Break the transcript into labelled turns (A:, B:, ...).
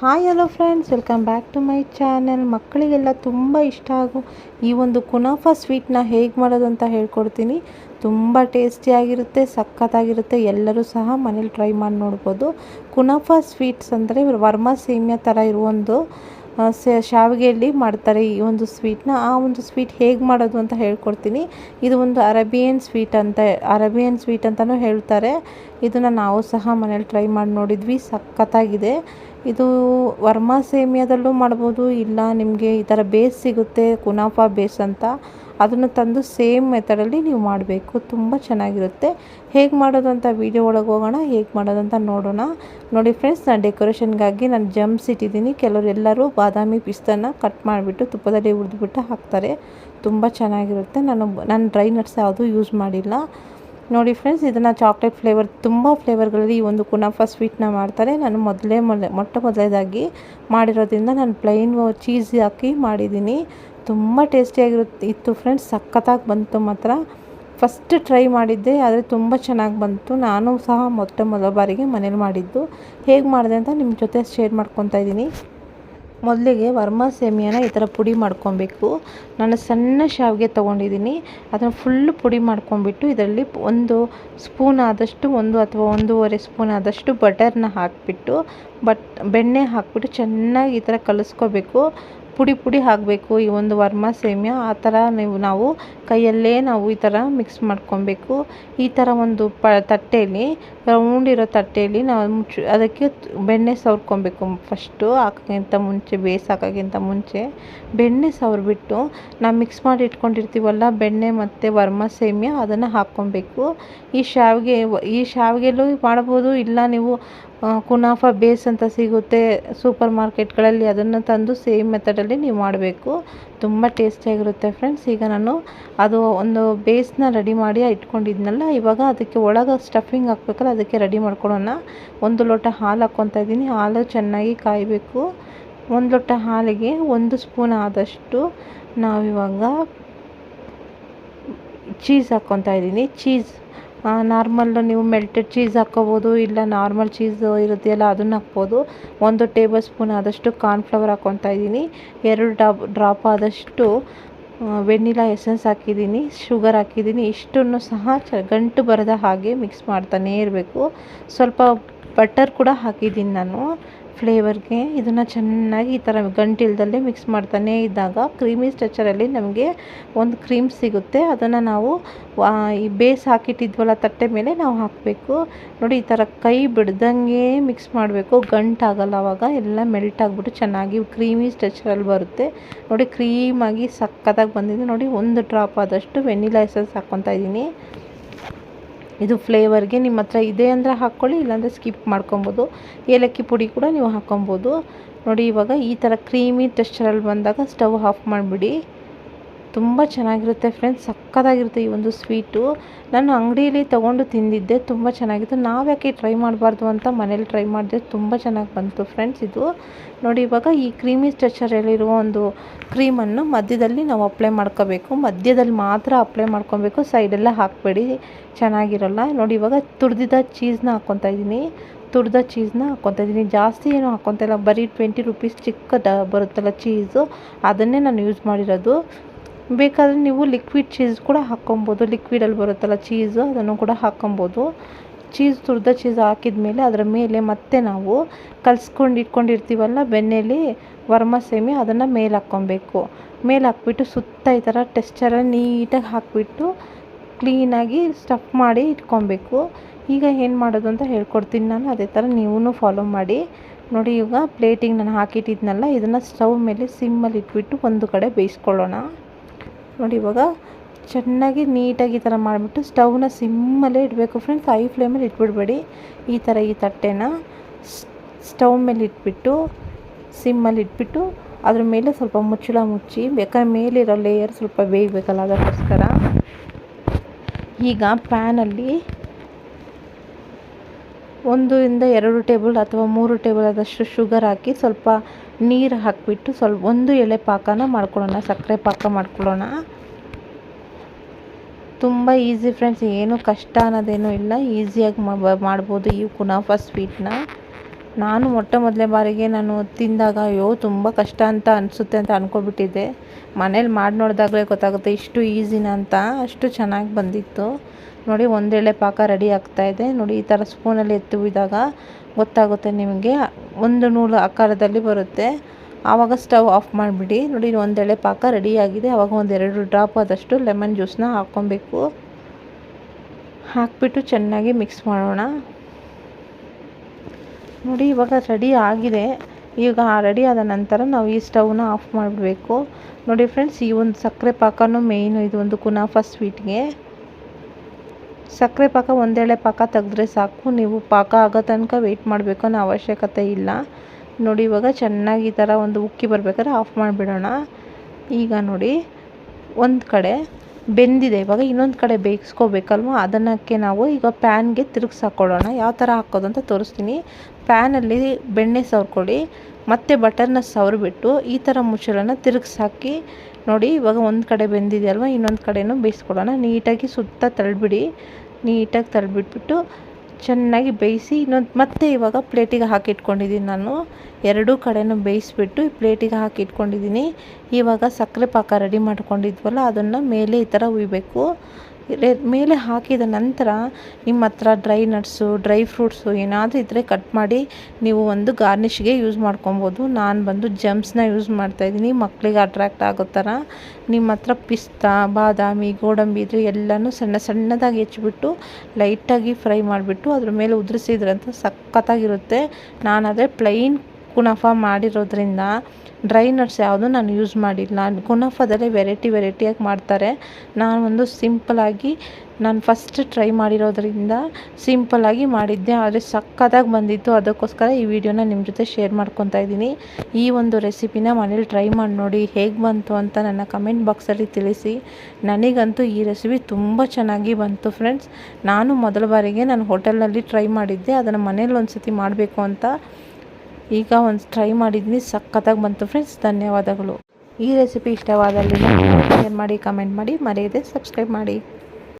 A: Hi hello friends welcome back to my channel ಮಕ್ಕಳಿಗೆಲ್ಲ ತುಂಬ ಇಷ್ಟ ಆಗೋ ಈ ಒಂದು ಕುನಾಫ ಸ್ವೀಟ್ನ ಹೇಗೆ ಮಾಡೋದು ಅಂತ ಹೇಳ್ಕೊಡ್ತೀನಿ. ತುಂಬ ಟೇಸ್ಟಿಯಾಗಿರುತ್ತೆ ಸಖತ್ತಾಗಿರುತ್ತೆ. ಎಲ್ಲರೂ ಸಹ ಮನೇಲಿ ಟ್ರೈ ಮಾಡಿ ನೋಡ್ಬೋದು. ಕುನಾಫ ಸ್ವೀಟ್ಸ್ ಅಂದರೆ ವರ್ಮ ಸೇಮಿಯಾ ಥರ ಇರುವ ಒಂದು ಆ, ಶಾವಿಗೆಯಲ್ಲಿ ಮಾಡ್ತಾರೆ ಈ ಒಂದು ಸ್ವೀಟ್ನ ಆ ಒಂದು ಸ್ವೀಟ್ ಹೇಗೆ ಮಾಡೋದು ಅಂತ ಹೇಳ್ಕೊಡ್ತೀನಿ. ಇದು ಒಂದು ಅರೇಬಿಯನ್ ಸ್ವೀಟ್ ಅಂತ ಅರೇಬಿಯನ್ ಸ್ವೀಟ್ ಅಂತಲೂ ಹೇಳ್ತಾರೆ. ಇದನ್ನು ನಾವು ಸಹ ಮನೇಲಿ ಟ್ರೈ ಮಾಡಿ ನೋಡಿದ್ವಿ. ಸಖತ್ತಾಗಿದೆ. ಇದು ವರ್ಮಾ ಸೇಮಿಯಾದಲ್ಲೂ ಮಾಡ್ಬೋದು, ಇಲ್ಲ ನಿಮಗೆ ಈ ಥರ ಬೇಸ್ ಸಿಗುತ್ತೆ, ಕುನಾಫಾ ಬೇಸ್ ಅಂತ. ಅದನ್ನು ತಂದು ಸೇಮ್ ಮೆಥಡಲ್ಲಿ ನೀವು ಮಾಡಬೇಕು. ತುಂಬ ಚೆನ್ನಾಗಿರುತ್ತೆ. ಹೇಗೆ ಮಾಡೋದು ಅಂತ ವೀಡಿಯೋ ಒಳಗೆ ಹೋಗೋಣ, ಹೇಗೆ ಮಾಡೋದು ಅಂತ ನೋಡೋಣ. ನೋಡಿ ಫ್ರೆಂಡ್ಸ್ ನಾನು ಡೆಕೋರೇಷನ್ಗಾಗಿ ನಾನು ಜಮ್ಸ್ ಇಟ್ಟಿದ್ದೀನಿ. ಕೆಲವರು ಎಲ್ಲರೂ ಬಾದಾಮಿ ಪಿಸ್ತನ ಕಟ್ ಮಾಡಿಬಿಟ್ಟು ತುಪ್ಪದಲ್ಲಿ ಹುರಿದ್ಬಿಟ್ಟು ಹಾಕ್ತಾರೆ. ತುಂಬ ಚೆನ್ನಾಗಿರುತ್ತೆ. ನಾನು ನಾನು ಡ್ರೈ ನಟ್ಸ್ ಯಾವುದೂ ಯೂಸ್ ಮಾಡಿಲ್ಲ. ನೋಡಿ ಫ್ರೆಂಡ್ಸ್ ಇದನ್ನು ಚಾಕ್ಲೇಟ್ ಫ್ಲೇವರ್ ತುಂಬ ಫ್ಲೇವರ್ಗಳಲ್ಲಿ ಈ ಒಂದು ಕುನಾಫಾ ಸ್ವೀಟ್ನ ಮಾಡ್ತಾರೆ. ನಾನು ಮೊದಲೇ ಮೊದಲ, ಮೊಟ್ಟ ಮೊದಲೇದಾಗಿ ಮಾಡಿರೋದ್ರಿಂದ ನಾನು ಪ್ಲೈನ್ ಚೀಸ್ ಹಾಕಿ ಮಾಡಿದ್ದೀನಿ. ತುಂಬ ಟೇಸ್ಟಿಯಾಗಿರುತ್ತೆ ಇತ್ತು ಫ್ರೆಂಡ್ಸ್ ಸಖತ್ತಾಗಿ ಬಂತು ಮಾತ್ರ. ಫಸ್ಟ್ ಟ್ರೈ ಮಾಡಿದ್ದೆ, ಆದರೆ ತುಂಬ ಚೆನ್ನಾಗಿ ಬಂತು. ನಾನು ಸಹ ಮೊಟ್ಟ ಮೊದಲ ಬಾರಿಗೆ ಮನೇಲಿ ಮಾಡಿದ್ದು. ಹೇಗೆ ಮಾಡಿದೆ ಅಂತ ನಿಮ್ಮ ಜೊತೆ ಶೇರ್ ಮಾಡ್ಕೊತಾ ಇದ್ದೀನಿ ಮೊದಲಿಗೆ ವರ್ಮಾ ಸೇಮಿಯಾನ ಈ ಥರ ಪುಡಿ ಮಾಡ್ಕೊಬೇಕು. ನಾನು ಸಣ್ಣ ಶಾವಿಗೆ ತೊಗೊಂಡಿದ್ದೀನಿ. ಅದನ್ನು ಫುಲ್ಲು ಪುಡಿ ಮಾಡ್ಕೊಂಬಿಟ್ಟು ಇದರಲ್ಲಿ ಒಂದು ಸ್ಪೂನ್ ಆದಷ್ಟು ಒಂದು ಅಥವಾ ಒಂದೂವರೆ ಸ್ಪೂನ್ ಆದಷ್ಟು ಬಟರ್ನ ಹಾಕಿಬಿಟ್ಟು ಬಟ್ ಬೆಣ್ಣೆ ಹಾಕಿಬಿಟ್ಟು ಚೆನ್ನಾಗಿ ಈ ಥರ ಕಲಿಸ್ಕೋಬೇಕು. ಪುಡಿ ಪುಡಿ ಹಾಕಬೇಕು, ಈ ಒಂದು ವರ್ಮ ಸೇಮ್ಯ. ಆ ಥರ ನೀವು, ನಾವು ಕೈಯಲ್ಲೇ ನಾವು ಈ ಥರ ಮಿಕ್ಸ್ ಮಾಡ್ಕೊಬೇಕು. ಈ ಥರ ಒಂದು ಪ, ತಟ್ಟೆಯಲ್ಲಿ ರೌಂಡ್ ಇರೋ ತಟ್ಟೆಯಲ್ಲಿ ನಾವು ಮುಚ್ಚು, ಅದಕ್ಕೆ ಬೆಣ್ಣೆ ಸವರ್ಕೊಬೇಕು ಫಸ್ಟು ಹಾಕೋಕ್ಕಿಂತ ಮುಂಚೆ ಬೇಸ್ ಹಾಕೋಕ್ಕಿಂತ ಮುಂಚೆ ಬೆಣ್ಣೆ ಸವ್ರಿಬಿಟ್ಟು ನಾವು ಮಿಕ್ಸ್ ಮಾಡಿ ಇಟ್ಕೊಂಡಿರ್ತೀವಲ್ಲ, ಬೆಣ್ಣೆ ಮತ್ತು ವರ್ಮ ಸೇಮ್ಯ, ಅದನ್ನು ಹಾಕ್ಕೊಬೇಕು. ಈ ಶಾವಿಗೆ, ಈ ಶಾವಿಗೆಲ್ಲೂ ಮಾಡ್ಬೋದು, ಇಲ್ಲ ನೀವು ಕುನಾಫಾ ಬೇಸ್ ಅಂತ ಸಿಗುತ್ತೆ ಸೂಪರ್ ಮಾರ್ಕೆಟ್ಗಳಲ್ಲಿ ಅದನ್ನು ತಂದು ಸೇಮ್ ಮೆಥಡಲ್ಲಿ ನೀವು ಮಾಡಬೇಕು. ತುಂಬ ಟೇಸ್ಟಿಯಾಗಿರುತ್ತೆ ಫ್ರೆಂಡ್ಸ್. ಈಗ ನಾನು ಅದು ಒಂದು ಬೇಸ್ನ ರೆಡಿ ಮಾಡಿ ಇಟ್ಕೊಂಡಿದ್ನಲ್ಲ, ಇವಾಗ ಅದಕ್ಕೆ ಒಳಗೆ ಸ್ಟಫಿಂಗ್ ಹಾಕ್ಬೇಕಲ್ಲ, ಅದಕ್ಕೆ ರೆಡಿ ಮಾಡ್ಕೊಳ್ಳೋಣ. ಒಂದು ಲೋಟ ಹಾಲು ಹಾಕ್ಕೊತಾ ಇದ್ದೀನಿ. ಹಾಲು ಚೆನ್ನಾಗಿ ಕಾಯಬೇಕು. ಒಂದು ಲೋಟ ಹಾಲಿಗೆ ಒಂದು ಸ್ಪೂನ್ ಆದಷ್ಟು ನಾವಿವಾಗ ಚೀಸ್ ಹಾಕ್ಕೊತಾ ಇದ್ದೀನಿ. ಚೀಸ್ ನಾರ್ಮಲ್ ನೀವು ಮೆಲ್ಟೆಡ್ ಚೀಸ್ ಹಾಕ್ಕೋಬೋದು ಇಲ್ಲ ನಾರ್ಮಲ್ ಚೀಸ್ ಇರುತ್ತೆಯಲ್ಲ ಅದನ್ನು ಹಾಕ್ಬೋದು. ಒಂದು ಟೇಬಲ್ ಸ್ಪೂನ್ ಆದಷ್ಟು ಕಾರ್ನ್ಫ್ಲವರ್ ಹಾಕ್ಕೊತಾ ಇದ್ದೀನಿ. ಎರಡು ಡಾಬ್ ಡ್ರಾಪ್ ಆದಷ್ಟು ವೆನಿಲಾ ಎಸೆನ್ಸ್ ಹಾಕಿದ್ದೀನಿ ಶುಗರ್ ಹಾಕಿದ್ದೀನಿ. ಇಷ್ಟನ್ನು ಸಹ ಚ, ಗಂಟು ಬರದ ಹಾಗೆ ಮಿಕ್ಸ್ ಮಾಡ್ತಾನೇ ಇರಬೇಕು. ಸ್ವಲ್ಪ ಬಟರ್ ಕೂಡ ಹಾಕಿದ್ದೀನಿ ನಾನು. ಫ್ಲೇವರ್ಗೆ ಇದನ್ನು ಚೆನ್ನಾಗಿ ಈ ಥರ ಗಂಟಿಲ್ದಲ್ಲೇ ಮಿಕ್ಸ್ ಮಾಡ್ತಾನೇ ಇದ್ದಾಗ ಕ್ರೀಮಿ ಸ್ಟ್ರಕ್ಚರಲ್ಲಿ ನಮಗೆ ಒಂದು ಕ್ರೀಮ್ ಸಿಗುತ್ತೆ. ಅದನ್ನು ನಾವು ಈ ಬೇಸ್ ಹಾಕಿಟ್ಟಿದ್ವಲ್ಲ ತಟ್ಟೆ ಮೇಲೆ ನಾವು ಹಾಕಬೇಕು. ನೋಡಿ ಈ ಥರ ಕೈ ಬಿಡ್ದಂಗೆ ಮಿಕ್ಸ್ ಮಾಡಬೇಕು. ಗಂಟಾಗಲ್ಲ ಅವಾಗ, ಎಲ್ಲ ಮೆಲ್ಟ್ ಆಗಿಬಿಟ್ಟು ಚೆನ್ನಾಗಿ ಕ್ರೀಮಿ ಸ್ಟ್ರಕ್ಚರಲ್ಲಿ ಬರುತ್ತೆ. ನೋಡಿ ಕ್ರೀಮಾಗಿ ಸಕ್ಕತ್ತಾಗಿ ಬಂದಿದೆ. ನೋಡಿ ಒಂದು ಡ್ರಾಪ್ ಆದಷ್ಟು ವೆನಿಲಾ ಎಸೆನ್ಸ್ ಹಾಕ್ಕೊತಾ ಇದ್ದೀನಿ. ಇದು ಫ್ಲೇವರ್ಗೆ ನಿಮ್ಮ ಹತ್ರ ಇದೆ ಅಂದರೆ ಹಾಕ್ಕೊಳ್ಳಿ, ಇಲ್ಲಾಂದರೆ ಸ್ಕಿಪ್ ಮಾಡ್ಕೊಬೋದು. ಏಲಕ್ಕಿ ಪುಡಿ ಕೂಡ ನೀವು ಹಾಕ್ಕೊಬೋದು. ನೋಡಿ ಇವಾಗ ಈ ಥರ ಕ್ರೀಮಿ ಟೆಕ್ಸ್ಚರಲ್ಲಿ ಬಂದಾಗ ಸ್ಟವ್ ಆಫ್ ಮಾಡಿಬಿಡಿ. ತುಂಬ ಚೆನ್ನಾಗಿರುತ್ತೆ ಫ್ರೆಂಡ್ಸ್, ಸಕ್ಕತ್ತಾಗಿರುತ್ತೆ ಈ ಒಂದು ಸ್ವೀಟು. ನಾನು ಅಂಗಡಿಯಲ್ಲಿ ತೊಗೊಂಡು ತಿಂದಿದ್ದೆ, ತುಂಬ ಚೆನ್ನಾಗಿತ್ತು. ನಾವು ಯಾಕೆ ಟ್ರೈ ಮಾಡಬಾರ್ದು ಅಂತ ಮನೇಲಿ ಟ್ರೈ ಮಾಡಿದೆ, ತುಂಬ ಚೆನ್ನಾಗಿ ಬಂತು ಫ್ರೆಂಡ್ಸ್ ಇದು. ನೋಡಿ, ಇವಾಗ ಈ ಕ್ರೀಮಿ ಸ್ಟ್ರೆಚರಲ್ಲಿರುವ ಒಂದು ಕ್ರೀಮನ್ನು ಮಧ್ಯದಲ್ಲಿ ನಾವು ಅಪ್ಲೈ ಮಾಡ್ಕೋಬೇಕು. ಮಧ್ಯದಲ್ಲಿ ಮಾತ್ರ ಅಪ್ಲೈ ಮಾಡ್ಕೊಬೇಕು, ಸೈಡೆಲ್ಲ ಹಾಕಬೇಡಿ, ಚೆನ್ನಾಗಿರಲ್ಲ. ನೋಡಿ, ಇವಾಗ ತುರಿದಿದ್ದ ಚೀಸ್ನ ಹಾಕ್ಕೊತಾ ಇದ್ದೀನಿ. ತುರಿದ ಚೀಸ್ನ ಹಾಕ್ಕೊತಾ ಇದ್ದೀನಿ. ಜಾಸ್ತಿ ಏನು ಹಾಕ್ಕೊತಾ ಇಲ್ಲ. ಬರೀ ಟ್ವೆಂಟಿ ರುಪೀಸ್ ಚಿಕ್ಕ ಬರುತ್ತಲ್ಲ ಚೀಸು, ಅದನ್ನೇ ನಾನು ಯೂಸ್ ಮಾಡಿರೋದು. ಬೇಕಾದರೆ ನೀವು ಲಿಕ್ವಿಡ್ ಚೀಸ್ ಕೂಡ ಹಾಕ್ಕೊಬೋದು. ಲಿಕ್ವಿಡಲ್ಲಿ ಬರುತ್ತಲ್ಲ ಚೀಸು ಅದನ್ನು ಕೂಡ ಹಾಕ್ಕೊಬೋದು. ಚೀಸ್ ತುರ್ದ ಚೀಸ್ ಹಾಕಿದ ಮೇಲೆ ಅದರ ಮೇಲೆ ಮತ್ತೆ ನಾವು ಕಲ್ಸ್ಕೊಂಡು ಇಟ್ಕೊಂಡಿರ್ತೀವಲ್ಲ ವರ್ಮ ಸೇಮಿ ಅದನ್ನು ಮೇಲೆ ಹಾಕ್ಕೊಬೇಕು. ಮೇಲೆ ಹಾಕ್ಬಿಟ್ಟು ಸುತ್ತ ಈ ಥರ ಟೆಸ್ಟರಲ್ಲಿ ನೀಟಾಗಿ ಹಾಕ್ಬಿಟ್ಟು ಕ್ಲೀನಾಗಿ ಸ್ಟಫ್ ಮಾಡಿ ಇಟ್ಕೊಬೇಕು. ಈಗ ಏನು ಮಾಡೋದು ಅಂತ ಹೇಳ್ಕೊಡ್ತೀನಿ ನಾನು. ಅದೇ ಥರ ನೀವು ಫಾಲೋ ಮಾಡಿ. ನೋಡಿ ಈಗ ಪ್ಲೇಟಿಗೆ ನಾನು ಹಾಕಿಟ್ಟಿದ್ನಲ್ಲ, ಇದನ್ನು ಸ್ಟವ್ ಮೇಲೆ ಸಿಮ್ಮಲ್ಲಿ ಇಟ್ಬಿಟ್ಟು ಒಂದು ಕಡೆ ಬೇಯಿಸ್ಕೊಳ್ಳೋಣ. ನೋಡಿ ಇವಾಗ ಚೆನ್ನಾಗಿ ನೀಟಾಗಿ ಈ ಥರ ಮಾಡಿಬಿಟ್ಟು ಸ್ಟವ್ನ ಸಿಮ್ಮಲ್ಲೇ ಇಡಬೇಕು ಫ್ರೆಂಡ್ಸ್. ಹೈ ಫ್ಲೇಮಲ್ಲಿ ಇಟ್ಬಿಡಬೇಡಿ. ಈ ಥರ ಈ ತಟ್ಟೆನ ಸ್ಟವ್ ಮೇಲೆ ಇಟ್ಬಿಟ್ಟು, ಸಿಮ್ಮಲ್ಲಿ ಇಟ್ಬಿಟ್ಟು ಅದ್ರ ಮೇಲೆ ಸ್ವಲ್ಪ ಮುಚ್ಚಳ ಮುಚ್ಚಿ, ಬೇಕಾದ್ರೆ ಮೇಲಿರೋ ಲೇಯರ್ ಸ್ವಲ್ಪ ಬೇಯಬೇಕಲ್ಲ ಅದಕ್ಕೋಸ್ಕರ. ಈಗ ಪ್ಯಾನಲ್ಲಿ ಒಂದರಿಂದ ಎರಡು ಟೇಬಲ್ ಅಥವಾ ಮೂರು ಟೇಬಲ್ ಆದಷ್ಟು ಶುಗರ್ ಹಾಕಿ ಸ್ವಲ್ಪ ನೀರು ಹಾಕಿಬಿಟ್ಟು ಸ್ವಲ್ಪ ಒಂದು ಎಳೆ ಪಾಕನ ಮಾಡ್ಕೊಳ್ಳೋಣ, ಸಕ್ಕರೆ ಪಾಕ ಮಾಡ್ಕೊಳ್ಳೋಣ. ತುಂಬ ಈಸಿ ಫ್ರೆಂಡ್ಸ್ ಏನು ಕಷ್ಟ ಅನ್ನೋದೇನೂ ಇಲ್ಲ. ಈಸಿಯಾಗಿ ಮಾಡ್ಬೋದು ಈ ಕುನಾಫಾ ಸ್ವೀಟ್ನ ನಾನು ಮೊಟ್ಟ ಮೊದಲೇ ಬಾರಿಗೆ ನಾನು ತಿಂದಾಗ, ಅಯ್ಯೋ, ತುಂಬ ಕಷ್ಟ ಅಂತ ಅನಿಸುತ್ತೆ ಅಂತ ಅಂದ್ಕೊಬಿಟ್ಟಿದ್ದೆ ಮನೇಲಿ ಮಾಡಿ ನೋಡಿದಾಗಲೇ ಗೊತ್ತಾಗುತ್ತೆ ಇಷ್ಟು ಈಸಿನ ಅಂತ, ಅಷ್ಟು ಚೆನ್ನಾಗಿ ಬಂದಿತ್ತು. ನೋಡಿ ಒಂದೆಳೆ ಪಾಕ ರೆಡಿ ಆಗ್ತಾಯಿದೆ ನೋಡಿ, ಈ ಥರ ಸ್ಪೂನಲ್ಲಿ ಎತ್ತುವಿದಾಗ ಗೊತ್ತಾಗುತ್ತೆ ನಿಮಗೆ. ಒಂದು ನೂಲು ಆಕಾರದಲ್ಲಿ ಬರುತ್ತೆ. ಆವಾಗ ಸ್ಟವ್ ಆಫ್ ಮಾಡಿಬಿಡಿ. ನೋಡಿ ಒಂದೆಳೆ ಪಾಕ ರೆಡಿಯಾಗಿದೆ. ಆವಾಗ ಒಂದೆರಡು ಡ್ರಾಪ್ ಆದಷ್ಟು ಲೆಮನ್ ಜ್ಯೂಸನ್ನ ಹಾಕ್ಕೊಬೇಕು. ಹಾಕ್ಬಿಟ್ಟು ಚೆನ್ನಾಗಿ ಮಿಕ್ಸ್ ಮಾಡೋಣ. ನೋಡಿ, ಇವಾಗ ರೆಡಿ ಆಗಿದೆ. ಈಗ ರೆಡಿ ಆದ ನಂತರ ನಾವು ಈ ಸ್ಟವ್ನ ಆಫ್ ಮಾಡಿಬಿಡಬೇಕು ನೋಡಿ, ಫ್ರೆಂಡ್ಸ್, ಈ ಒಂದು ಸಕ್ಕರೆ ಪಾಕನೂ ಮೇಯ್ನು. ಇದು ಒಂದು ಕುನಾಫ ಸ್ವೀಟ್ಗೆ. ಸಕ್ಕರೆ ಪಾಕ ಒಂದೆಳೆ ಪಾಕ ತೆಗೆದ್ರೆ ಸಾಕು. ನೀವು ಪಾಕ ಆಗೋ ತನಕ ವೆಯ್ಟ್ ಮಾಡಬೇಕು ಅನ್ನೋ ಅವಶ್ಯಕತೆ ಇಲ್ಲ. ನೋಡಿ, ಇವಾಗ ಚೆನ್ನಾಗಿ ಈ ಥರ ಒಂದು ಉಕ್ಕಿ ಬರಬೇಕಾದ್ರೆ ಆಫ್ ಮಾಡಿಬಿಡೋಣ. ಈಗ ನೋಡಿ, ಒಂದು ಕಡೆ ಬೆಂದಿದೆ. ಇವಾಗ ಇನ್ನೊಂದು ಕಡೆ ಬೇಯಿಸ್ಕೋಬೇಕಲ್ವ? ಅದನ್ನಕ್ಕೆ ನಾವು ಈಗ ಪ್ಯಾನ್ಗೆ ತಿರುಗ್ಸಿ ಹಾಕ್ಕೊಳ್ಳೋಣ ಯಾವ ಥರ ಹಾಕೋದು ಅಂತ ತೋರಿಸ್ತೀನಿ. ಪ್ಯಾನಲ್ಲಿ ಬೆಣ್ಣೆ ಸವರ್ಕೊಳ್ಳಿ. ಮತ್ತು ಬಟರ್ನ ಸವರಿಬಿಟ್ಟು ಈ ಥರ ಮುಚ್ಚಳನ ತಿರುಗಿಸಾಕಿ ನೋಡಿ, ಇವಾಗ ಒಂದು ಕಡೆ ಬೆಂದಿದೆಯಲ್ವ, ಇನ್ನೊಂದು ಕಡೆನೂ ಬೇಯಿಸ್ಕೊಳ್ಳೋಣ. ನೀಟಾಗಿ ಸುತ್ತ ತಳ್ಳಿಬಿಡಿ ನೀಟಾಗಿ ತಳ್ಳಿಬಿಟ್ಬಿಟ್ಟು ಚೆನ್ನಾಗಿ ಬೇಯಿಸಿ ಇನ್ನೊಂದು, ಮತ್ತೆ ಇವಾಗ ಪ್ಲೇಟಿಗೆ ಹಾಕಿಟ್ಕೊಂಡಿದ್ದೀನಿ ನಾನು. ಎರಡೂ ಕಡೆನೂ ಬೇಯಿಸ್ಬಿಟ್ಟು ಪ್ಲೇಟಿಗೆ ಹಾಕಿ ಇಟ್ಕೊಂಡಿದ್ದೀನಿ ಇವಾಗ ಸಕ್ಕರೆ ಪಾಕ ರೆಡಿ ಮಾಡ್ಕೊಂಡಿದ್ವಲ್ಲ, ಅದನ್ನು ಮೇಲೆ ಈ ಥರ ಉಯ್ಬೇಕು. ಮೇಲೆ ಹಾಕಿದ ನಂತರ ನಿಮ್ಮ ಹತ್ರ ಡ್ರೈ ನಟ್ಸು ಡ್ರೈ ಫ್ರೂಟ್ಸು ಏನಾದರೂ ಇದ್ದರೆ ಕಟ್ ಮಾಡಿ ನೀವು ಒಂದು ಗಾರ್ನಿಷ್ಗೆ ಯೂಸ್ ಮಾಡ್ಕೊಬೋದು. ನಾನು ಬಂದು ಜಮ್ಸ್ನ ಯೂಸ್ ಮಾಡ್ತಾಯಿದ್ದೀನಿ ಮಕ್ಕಳಿಗೆ ಅಟ್ರಾಕ್ಟ್ ಆಗೋ ಥರ ನಿಮ್ಮ ಹತ್ರ ಪಿಸ್ತಾ, ಬಾದಾಮಿ, ಗೋಡಂಬಿ ಇದ್ರೆ ಎಲ್ಲನೂ ಸಣ್ಣ ಸಣ್ಣದಾಗಿ ಹೆಚ್ಚಿಬಿಟ್ಟು ಲೈಟಾಗಿ ಫ್ರೈ ಮಾಡಿಬಿಟ್ಟು ಅದ್ರ ಮೇಲೆ ಉದುರಿಸಿದ್ರಂತ ಸಖತ್ತಾಗಿರುತ್ತೆ. ನಾನಾದರೆ ಪ್ಲೈನ್ ಕುನಫ ಮಾಡಿರೋದ್ರಿಂದ ಡ್ರೈ ನಟ್ಸ್ ಯಾವುದು ನಾನು ಯೂಸ್ ಮಾಡಿಲ್ಲ. ಕುಣಫದಲ್ಲಿ ವೆರೈಟಿ ವೆರೈಟಿಯಾಗಿ ಮಾಡ್ತಾರೆ. ನಾನು ಒಂದು ಸಿಂಪಲಾಗಿ ನಾನು ಫಸ್ಟ್ ಟ್ರೈ ಮಾಡಿರೋದ್ರಿಂದ ಸಿಂಪಲಾಗಿ ಮಾಡಿದ್ದೆ. ಆದರೆ ಸಕ್ಕತ್ತಾಗಿ ಬಂದಿತ್ತು. ಅದಕ್ಕೋಸ್ಕರ ಈ ವಿಡಿಯೋನ ನಿಮ್ಮ ಜೊತೆ ಶೇರ್ ಮಾಡ್ಕೊತಾ ಇದ್ದೀನಿ. ಈ ಒಂದು ರೆಸಿಪಿನ ಮನೇಲಿ ಟ್ರೈ ಮಾಡಿ ನೋಡಿ ಹೇಗೆ ಬಂತು ಅಂತ ನನ್ನ ಕಮೆಂಟ್ ಬಾಕ್ಸಲ್ಲಿ ತಿಳಿಸಿ. ನನಗಂತೂ ಈ ರೆಸಿಪಿ ತುಂಬ ಚೆನ್ನಾಗಿ ಬಂತು ಫ್ರೆಂಡ್ಸ್ ನಾನು ಮೊದಲ ಬಾರಿಗೆ ನಾನು ಹೋಟೆಲ್ನಲ್ಲಿ ಟ್ರೈ ಮಾಡಿದ್ದೆ. ಅದನ್ನು ಮನೇಲಿ ಒಂದು ಸತಿ ಮಾಡಬೇಕು ಅಂತ. ಈಗ ಒಂದು ಟ್ರೈ ಮಾಡಿದ್ದೀನಿ ಸಖತ್ತಾಗಿ ಬಂತು ಫ್ರೆಂಡ್ಸ್ ಧನ್ಯವಾದಗಳು. ಈ ರೆಸಿಪಿ ಇಷ್ಟವಾದಲ್ಲಿ ಶೇರ್ ಮಾಡಿ ಕಮೆಂಟ್ ಮಾಡಿ, ಮರೆಯದೆ ಸಬ್ಸ್ಕ್ರೈಬ್ ಮಾಡಿ.